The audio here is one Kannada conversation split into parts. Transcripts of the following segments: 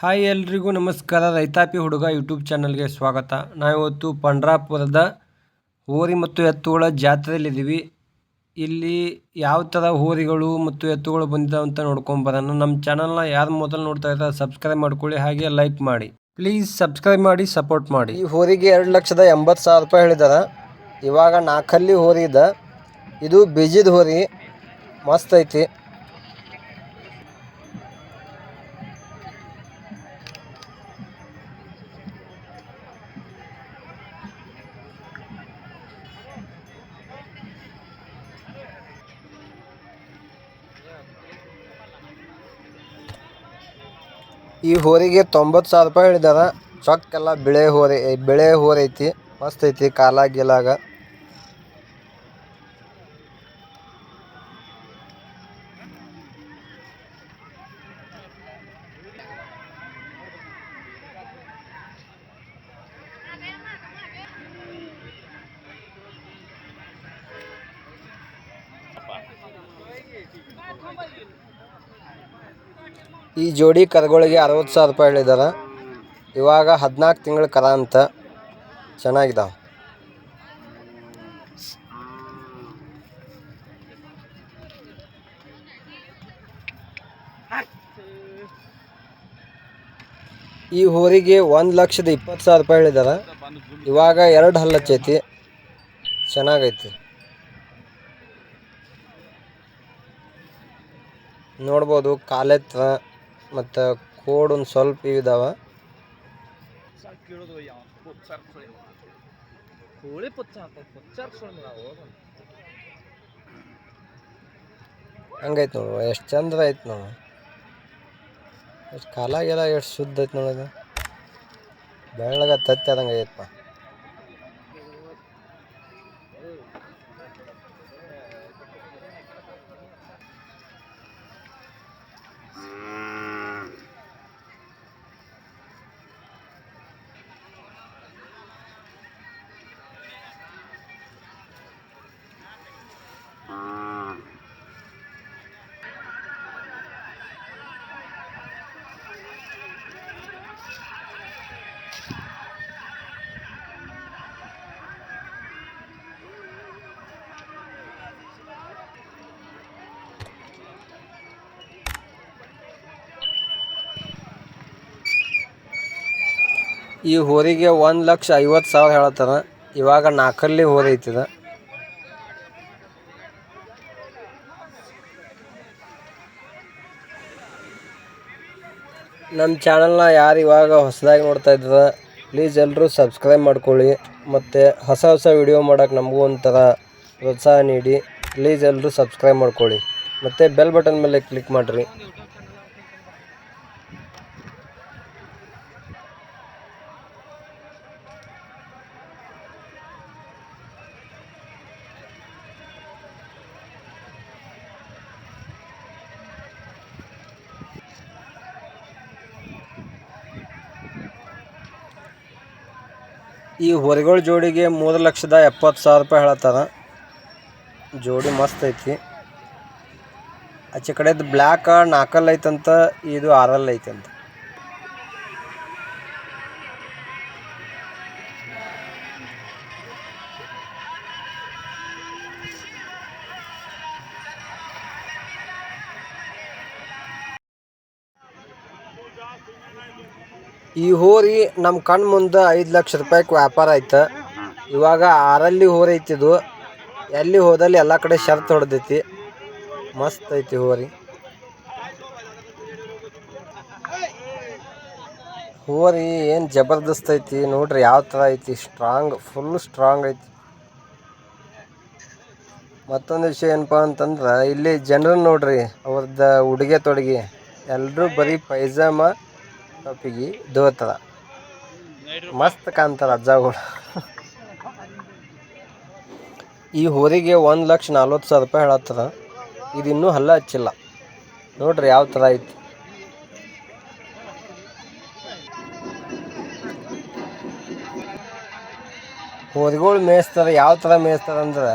ಹಾಯ್ ಎಲ್ರಿಗೂ ನಮಸ್ಕಾರ. ರೈತಾಪಿ ಹುಡುಗ ಯೂಟ್ಯೂಬ್ ಚಾನಲ್ಗೆ ಸ್ವಾಗತ. ನಾವಿವತ್ತು ಪಂಡ್ರಾಪುರದ ಹೋರಿ ಮತ್ತು ಎತ್ತುಗಳ ಜಾತ್ರೆಯಲ್ಲಿದ್ದೀವಿ. ಇಲ್ಲಿ ಯಾವ ಥರ ಹೋರಿಗಳು ಮತ್ತು ಎತ್ತುಗಳು ಬಂದಿದ್ದಾವೆ ಅಂತ ನೋಡ್ಕೊಂಬರೋಣ ನಮ್ಮ ಚಾನಲ್ನ ಯಾರು ಮೊದಲು ನೋಡ್ತಾ ಇದ್ದಾರೆ ಸಬ್ಸ್ಕ್ರೈಬ್ ಮಾಡ್ಕೊಳ್ಳಿ, ಹಾಗೆ ಲೈಕ್ ಮಾಡಿ. ಪ್ಲೀಸ್ ಸಬ್ಸ್ಕ್ರೈಬ್ ಮಾಡಿ, ಸಪೋರ್ಟ್ ಮಾಡಿ. ಈ ಹೋರಿಗೆ ಎರಡು ಲಕ್ಷದ ಎಂಬತ್ತು ಸಾವಿರ ರೂಪಾಯಿ ಹೇಳಿದಾರೆ. ಇವಾಗ ನಾಲ್ಕಲ್ಲಿ ಹೋರಿ ಇದೆ. ಇದು ಬೀಜದ ಹೋರಿ. ಮಸ್ತ್ ಐತಿ. ಈ ಹೋರಿಗೆ ತೊಂಬತ್ತು ಸಾವಿರ ರೂಪಾಯಿ ಹೇಳಿದಾರ. ಚೊಕ್ಕೆಲ್ಲ, ಬಿಳೆ ಹೋರಿ ಬಿಳೆ ಹೋರಿ ಐತಿ ಮಸ್ತ್ ಐತಿ ಕಾಲ ಗೀಲಾಗ ಈ ಜೋಡಿ ಕರುಗಳಿಗೆ ಅರವತ್ತು ಸಾವಿರ ರೂಪಾಯಿ ಹೇಳಿದಾರ. ಇವಾಗ ಹದಿನಾಲ್ಕು ತಿಂಗಳ ಕರ ಅಂತ. ಚೆನ್ನಾಗಿದ್ದಾವೆ ಈ ಹೋರಿಗೆ ಒಂದು ಲಕ್ಷದ ಇಪ್ಪತ್ತು ಸಾವಿರ ರೂಪಾಯಿ ಹೇಳಿದಾರ. ಇವಾಗ ಎರಡು ಹಲ್ಲಚ್ಚೈತಿ ಚೆನ್ನಾಗೈತಿ. ನೋಡ್ಬೋದು ಕಾಲೆತ್ತ ಮತ್ತು ಕೋಡ್ ಒಂದು ಸ್ವಲ್ಪ ಇದಾವೆ. ಹಂಗೈತೆ ನೋಡು ಎಷ್ಟು ಚಂದ ಐತೆ ನೋಡು. ಎಷ್ಟು ಕಾಲಾಗೆಲ್ಲ ಎಷ್ಟು ಶುದ್ಧ ಐತೆ ನೋಡೋದು ಬೆಳ್ಳಗ ತತ್ತಿ ಆದಂಗೆ ಐತಪ್ಪ ಈ ಹೋರಿಗೆ ಒಂದು ಲಕ್ಷ ಐವತ್ತು ಸಾವಿರ ಹೇಳತ್ತಾರ ಇವಾಗ ನಾಲ್ಕಲ್ಲಿ ಹೋರಿ ಐತಿದ. ನಮ್ಮ ಚಾನಲ್ನ ಯಾರು ಇವಾಗ ಹೊಸದಾಗಿ ನೋಡ್ತಾ ಇದ್ದ ಪ್ಲೀಸ್ ಎಲ್ಲರೂ ಸಬ್ಸ್ಕ್ರೈಬ್ ಮಾಡ್ಕೊಳ್ಳಿ. ಮತ್ತು ಹೊಸ ಹೊಸ ವಿಡಿಯೋ ಮಾಡೋಕ್ಕೆ ನಮಗೂ ಒಂಥರ ಪ್ರೋತ್ಸಾಹ ನೀಡಿ. ಪ್ಲೀಸ್ ಎಲ್ಲರೂ ಸಬ್ಸ್ಕ್ರೈಬ್ ಮಾಡ್ಕೊಳ್ಳಿ. ಮತ್ತು ಬೆಲ್ ಬಟನ್ ಮೇಲೆ ಕ್ಲಿಕ್ ಮಾಡಿರಿ. ಈ ಹೊರಗಳ ಜೋಡಿಗೆ ಮೂರು ಲಕ್ಷದ ಎಪ್ಪತ್ತು ಸಾವಿರ ರೂಪಾಯಿ ಹೇಳತ್ತಾರ. ಜೋಡಿ ಮಸ್ತ್ ಐತಿ. ಆಚೆ ಕಡೆದು ಬ್ಲ್ಯಾಕ್ ನಾಲ್ಕಲ್ಲಿ ಐತಂತ, ಇದು ಆರಲ್ಲಿ ಐತಂತ. ಈ ಹೋರಿ ನಮ್ಮ ಕಣ್ಣು ಮುಂದೆ ಐದು ಲಕ್ಷ ರೂಪಾಯಿಗೆ ವ್ಯಾಪಾರ ಆಯ್ತು. ಇವಾಗ ಆರಲ್ಲಿ ಹೋರಿ ಐತಿದು ಎಲ್ಲಿ ಹೋದಲ್ಲಿ ಎಲ್ಲ ಕಡೆ ಶರ್ತ್ ಹೊಡೆದೈತಿ. ಮಸ್ತ್ ಐತಿ ಹೋರಿ. ಹೋರಿ ಏನು ಜಬರ್ದಸ್ತ್ ಐತಿ ನೋಡ್ರಿ ಯಾವ ಥರ ಐತಿ. ಸ್ಟ್ರಾಂಗ್ ಫುಲ್ ಸ್ಟ್ರಾಂಗ್ ಐತಿ. ಮತ್ತೊಂದು ವಿಷಯ ಏನಪ್ಪ ಅಂತಂದ್ರೆ ಇಲ್ಲಿ ಜನರು ನೋಡ್ರಿ ಅವ್ರದ್ದು ಉಡುಗೆ ತೊಡುಗೆ. ಎಲ್ಲರೂ ಬರೀ ಪೈಜಾಮ ಟೊಪಿಗೆ ದೋತದ ಮಸ್ತ್ ಕಾಣ್ತಾರ ಅಜ್ಜಗಳು. ಈ ಹೋರಿಗೆ ಒಂದು ಲಕ್ಷ ನಲ್ವತ್ತು ಸಾವಿರ ರೂಪಾಯಿ ಹೇಳತ್ತದ. ಇದು ಇನ್ನೂ ಹಲ್ಲ ಹಚ್ಚಿಲ್ಲ. ನೋಡ್ರಿ ಯಾವ ಥರ ಐತಿ. ಹೋರಿಗಳು ಮೇಯಿಸ್ತಾರೆ, ಯಾವ ಥರ ಮೇಯಿಸ್ತಾರೆ ಅಂದ್ರೆ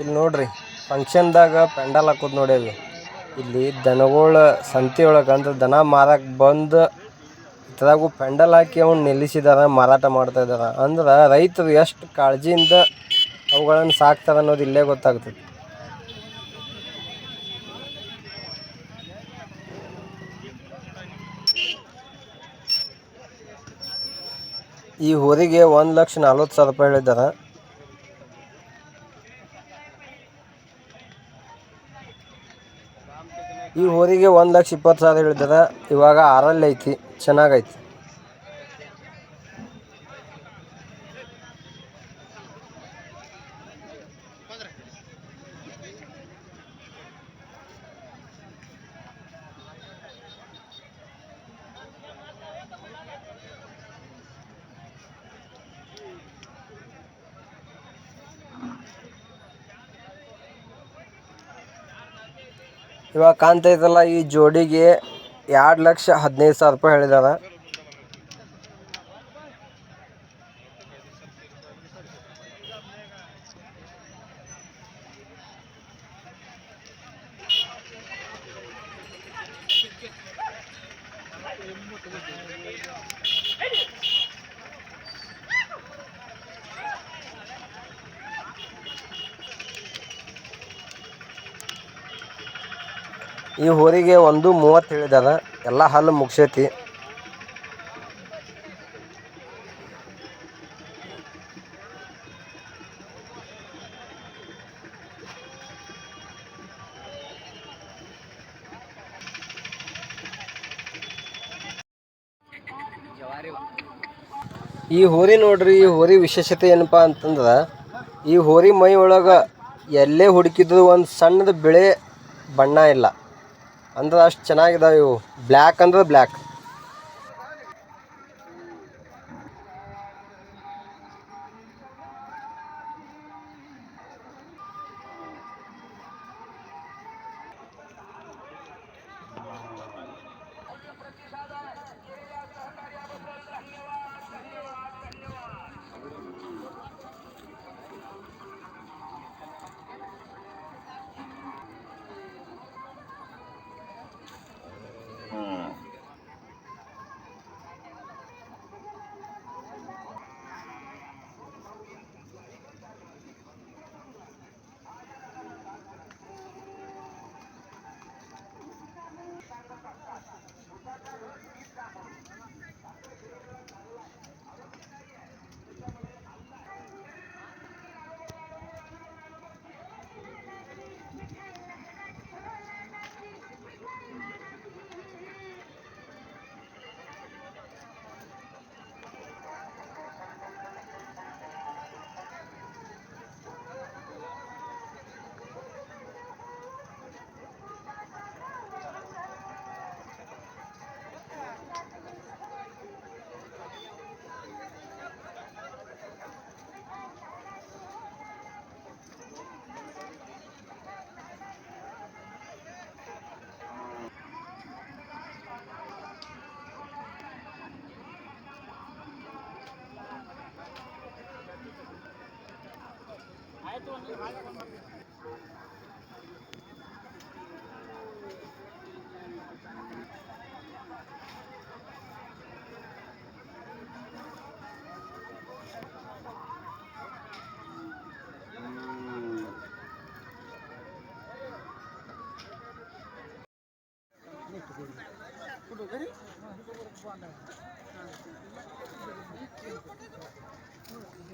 ಇಲ್ಲಿ ನೋಡ್ರಿ ಫಂಕ್ಷನ್ದಾಗ ಪೆಂಡಲ್ ಹಾಕೋದು ನೋಡೇವಿ. ಇಲ್ಲಿ ದನಗಳ ಸಂತೆ ಒಳಗೆ ಅಂದ್ರೆ ದನ ಮಾರಕ್ಕೆ ಬಂದು ಇತ್ತದಾಗು ಪೆಂಡಲ್ ಹಾಕಿ ಅವ್ನು ನಿಲ್ಲಿಸಿದಾರ, ಮಾರಾಟ ಮಾಡ್ತಾ ಇದಾರ. ಅಂದ್ರೆ ರೈತರು ಎಷ್ಟು ಕಾಳಜಿಯಿಂದ ಅವುಗಳನ್ನು ಸಾಕ್ತಾರೆ ಅನ್ನೋದು ಇಲ್ಲೇ ಗೊತ್ತಾಗ್ತದೆ. ಈ ಹೋರಿಗೆ ಒಂದು ಲಕ್ಷ ನಲ್ವತ್ತು ಸಾವಿರ ರೂಪಾಯಿ ಹೇಳಿದ್ದಾರೆ ಈ ಹೋರಿಗೆ ಒಂದು ಲಕ್ಷ ಇಪ್ಪತ್ತು ಸಾವಿರ ಹೇಳಿದಾರೆ. ಇವಾಗ ಆರಲ್ಲಿ ಐತಿ ಚೆನ್ನಾಗೈತಿ. ಇವಾಗ ಕಾಣ್ತೈತಲ್ಲ ಈ ಜೋಡಿಗೆ ಎರಡು ಲಕ್ಷ ಹದಿನೈದು ಸಾವಿರ ರೂಪಾಯಿ ಹೇಳಿದಾರೆ. ಈ ಹೋರಿಗೆ ಒಂದು ಮೂವತ್ತು ಹೇಳಿದಾರ ಎಲ್ಲ ಹಲ್ಲು ಮುಗಿಸೈತಿ. ಈ ಹೋರಿ ನೋಡ್ರಿ, ಈ ಹೋರಿ ವಿಶೇಷತೆ ಏನಪ್ಪ ಅಂತಂದ್ರೆ, ಈ ಹೋರಿ ಮೈ ಒಳಗೆ ಎಲ್ಲೇ ಹುಡುಕಿದ್ರು ಒಂದು ಸಣ್ಣದ ಬಿಳೆ ಬಣ್ಣ ಇಲ್ಲ. ಅಂದ್ರೆ ಅಷ್ಟು ಚೆನ್ನಾಗಿದಾವೆ ಇವು. ಬ್ಲ್ಯಾಕ್ ಅಂದ್ರೆ ಬ್ಲ್ಯಾಕ್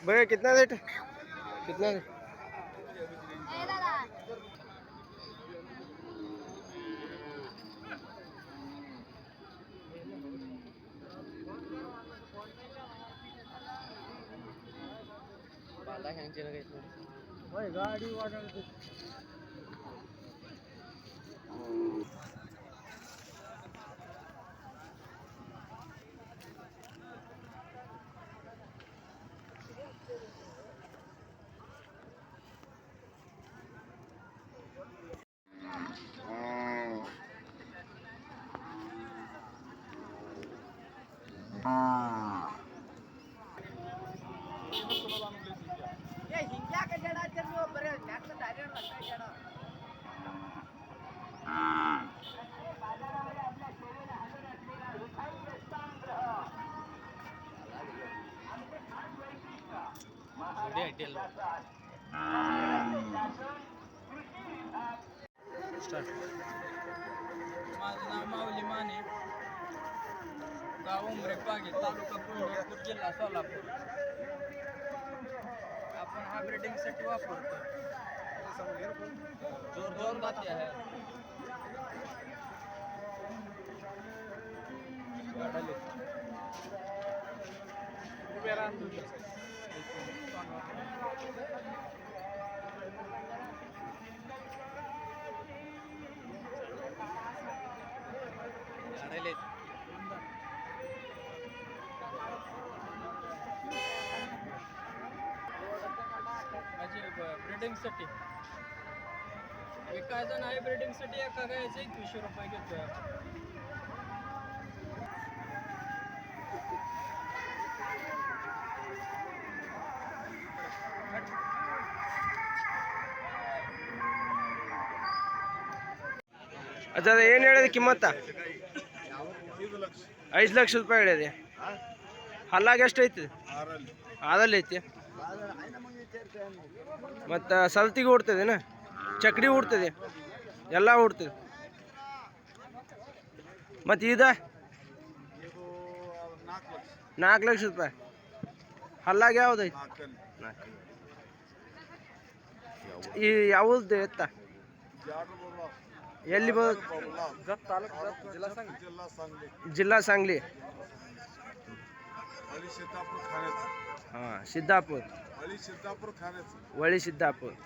भैया कितना रेट? कितना? डिटेल चालक हँग चेल काय गाडी वाढवण Ah. माझं नाव माऊली माने गाव उमरे पागे तालुका कोल्हापूर जिल्हा सोलापूर आपण हा. ब्रिडिंगसाठी वापरतो ज़ोर ज़ोर बाती आहे माझी ब्रिडिंगसाठी विकायचं नाही ब्रिडिंगसाठी एका गायचं एकवीसशे रुपये घेतोय आपण. ಅಜ್ಜ ಅದು ಏನು ಹೇಳಿದೆ ಕಿಮ್ಮತ್ತ ಐದು ಲಕ್ಷ ರೂಪಾಯಿ ಹೇಳಿದೆ ಹಲ್ಲಾಗ ಎಷ್ಟು ಐತಿ ಆದಲ್ಲಿ ಐತಿ ಮತ್ತು ಸಲ್ತಿಗೆ ಹುಡ್ತದೇನ ಚಕ್ಡಿ ಉಡ್ತದೆ. ಎಲ್ಲ ಹುಡ್ತದೆ ಮತ್ತು ಇದು? ನಾಲ್ಕು ಲಕ್ಷ ರೂಪಾಯಿ. ಹಲ್ಲಾಗ ಯಾವ್ದೈತಿ ಈ ಯಾವ್ದು ಎತ್ತ? ಎಲ್ಲಿ ಜಿಲ್ಲಾ ಸಾಂಗ್ಲಿ. ಹಾಂ ಸಿದ್ದಾಪುರ್. ಒಳ್ಳಿ ಸಿದ್ದಾಪುರ್.